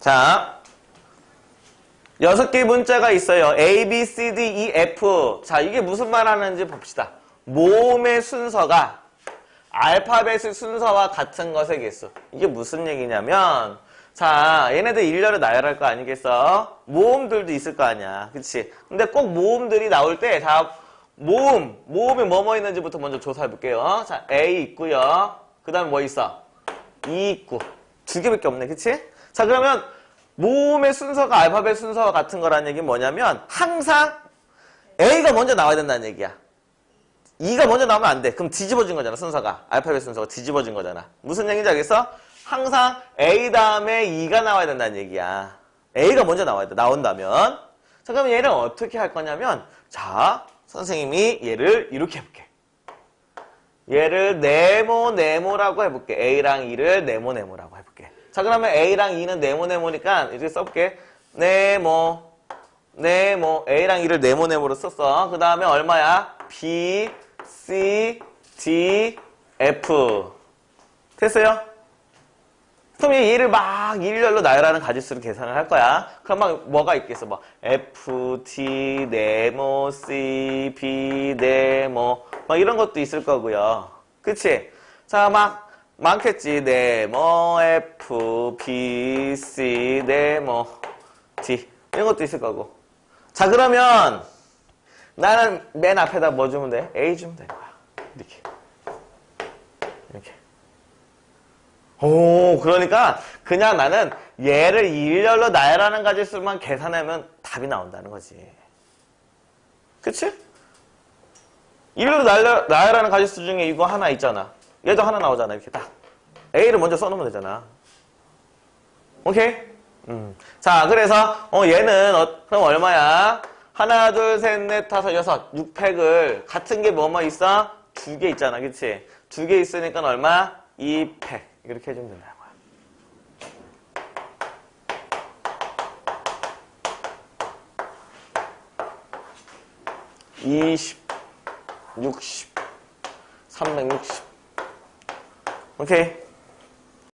자, 여섯 개의 문자가 있어요. A, B, C, D, E, F. 자, 이게 무슨 말 하는지 봅시다. 모음의 순서가 알파벳의 순서와 같은 것의 개수. 이게 무슨 얘기냐면, 자, 얘네들 일렬을 나열할 거 아니겠어? 모음들도 있을 거 아니야. 그치? 근데 꼭 모음들이 나올 때, 자, 모음, 모음에 뭐뭐 있는지부터 먼저 조사해 볼게요. 자, A 있고요. 그 다음에 뭐 있어? E 있고. 두 개밖에 없네. 그치? 자, 그러면 모음의 순서가 알파벳 순서와 같은 거라는 얘기는 뭐냐면 항상 A가 먼저 나와야 된다는 얘기야. E가 먼저 나오면 안 돼. 그럼 뒤집어진 거잖아, 순서가. 알파벳 순서가 뒤집어진 거잖아. 무슨 얘기인지 알겠어? 항상 A 다음에 E가 나와야 된다는 얘기야. A가 먼저 나와야 돼. 나온다면. 자, 그럼 얘를 어떻게 할 거냐면, 자, 선생님이 얘를 이렇게 해볼게. 얘를 네모, 네모라고 해볼게. A랑 E를 네모, 네모라고 해볼게. 자, 그러면 A랑 E는 네모, 네모니까 이렇게 써볼게. 네모, 네모. A랑 E를 네모, 네모로 썼어. 그 다음에 얼마야? B, C, D, F. 됐어요? 그럼 얘를 막 일렬로 나열하는 가지수를 계산을 할 거야. 그럼 막 뭐가 있겠어? 뭐 F, T, 네모, C, B, 네모 막 이런 것도 있을 거고요. 그치? 자, 막 많겠지. 네모, F, B, C, 네모, D 이런 것도 있을 거고. 자, 그러면 나는 맨 앞에다 뭐 주면 돼? A 주면 되는 거야. 이렇게. 이렇게. 오, 그러니까 그냥 나는 얘를 일렬로 나열하는 가지수만 계산하면 답이 나온다는 거지. 그치? 일렬로 나열, 나열하는 가지수 중에 이거 하나 있잖아. 얘도 하나 나오잖아. 이렇게 딱. A를 먼저 써놓으면 되잖아. 오케이? 음. 자, 그래서 어, 얘는 어, 그럼 얼마야? 하나, 둘, 셋, 넷, 다섯, 여섯, 6팩을 같은 게 뭐뭐 있어? 두 개 있잖아. 그치? 두 개 있으니까 얼마? 2팩. 이렇게 해주면. 20, 60, 360. 오케 이.